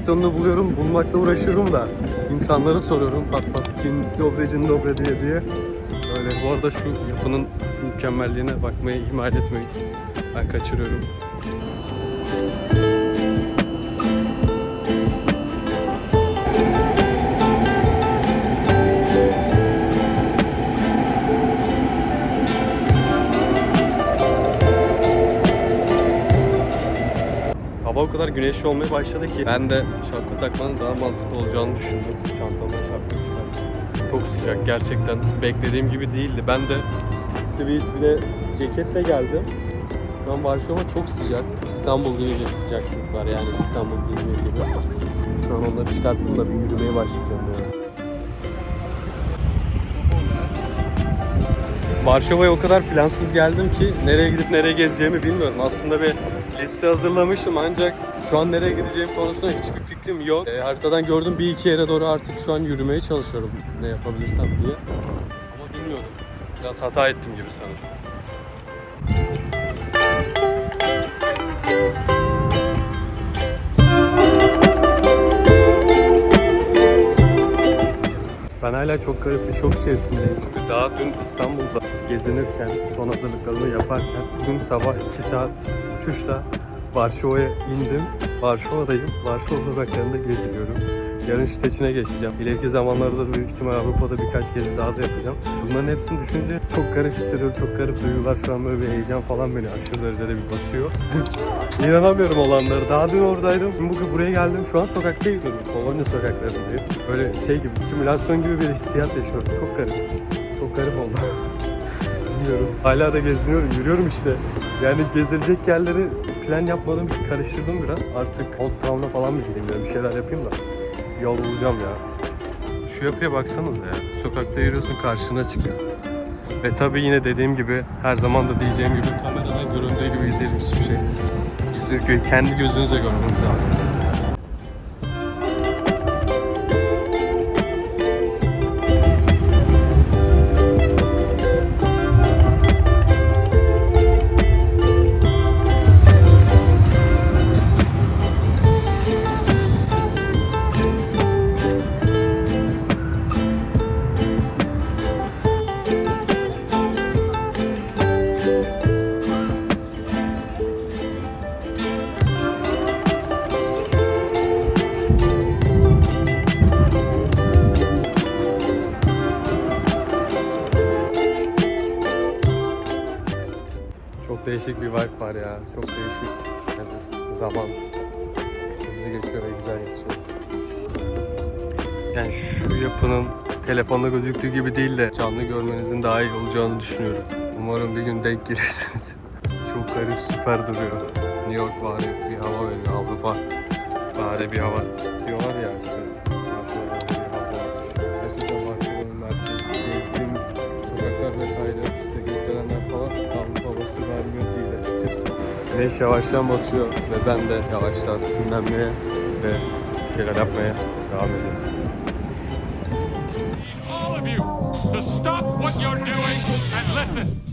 simülasyonunu buluyorum. Bulmakla uğraşıyorum da insanlara soruyorum. Pat pat cin dobre cin dobre diye diye. Öyle. Bu arada şu yapının mükemmelliğine bakmayı ihmal etmeyin. Ben kaçırıyorum. O kadar güneşli olmaya başladı ki ben de şapka takmanın daha mantıklı olacağını düşündüm. Çantamdan şapka. Çok sıcak gerçekten beklediğim gibi değildi. Ben de sweat bir de ceketle geldim. Şu an Varşova çok sıcak. İstanbul gibi bir sıcaklık var yani İstanbul, İzmir gibi. Şu an onları çıkarttım da bir yürümeye başlayacağım yani. Varşova'ya o kadar plansız geldim ki nereye gidip nereye gezeceğimi bilmiyorum. Aslında bir liste hazırlamıştım ancak şu an nereye gideceğim konusunda hiçbir fikrim yok. E, haritadan gördüm bir iki yere doğru artık şu an yürümeye çalışıyorum ne yapabilirsem diye. Ama bilmiyorum. Biraz hata ettim gibi sanırım. Ben hala çok garip bir şok içerisindeyim. Çünkü daha dün İstanbul'da gezinirken, son hazırlıklarımı yaparken, bugün sabah 2 saat uçuşla Varşova'ya indim. Varşova'dayım. Varşova sokaklarında geziliyorum. Yarın Şteçin'e geçeceğim. İleriki zamanlarda da büyük ihtimal Avrupa'da birkaç gezi daha da yapacağım. Bunların hepsini düşünce çok garip hissediyorum. Çok garip duygular şu an böyle bir heyecan falan beni aşırı derecede bir basıyor. İnanamıyorum olanları. Daha dün oradaydım. Bugün buraya geldim. Şu an sokakta yürüyorum. Polonya sokaklarındayım. Böyle şey gibi, simülasyon gibi bir hissiyat yaşıyorum. Çok garip. Çok garip oldu. Bilmiyorum. Hala da geziniyorum, yürüyorum işte. Yani gezilecek yerleri plan yapmadığım için karıştırdım biraz. Artık Old Town'a falan mı gideyim diyorum. Bir şeyler yapayım da yol bulacağım ya. Şu yapıya baksanıza ya. Sokakta yürüyorsun karşına çıkıyor. Ve tabii yine dediğim gibi her zaman da diyeceğim gibi kameradan göründüğü gibi değil hiçbir şey. Yüzü, kendi gözünüze görmeniz lazım. Çok değişik bir vibe var ya. Çok değişik. Yani zaman hızlı geçiyor ve güzel geçiyor. Yani şu yapının telefonda gözüktüğü gibi değil de canlı görmenizin daha iyi olacağını düşünüyorum. Umarım bir gün denk gelirsiniz. Çok garip, süper duruyor. New York bari bir hava veriyor, Avrupa bari bir hava. Diyorlar ya işte. Barcelona'da bir hava var. Gerçekten Barcelona'nın Güneş yavaştan batıyor ve ben de yavaştan dinlenmeye ve şeyler yapmaya devam ediyorum. all of you to stop what you're doing and listen.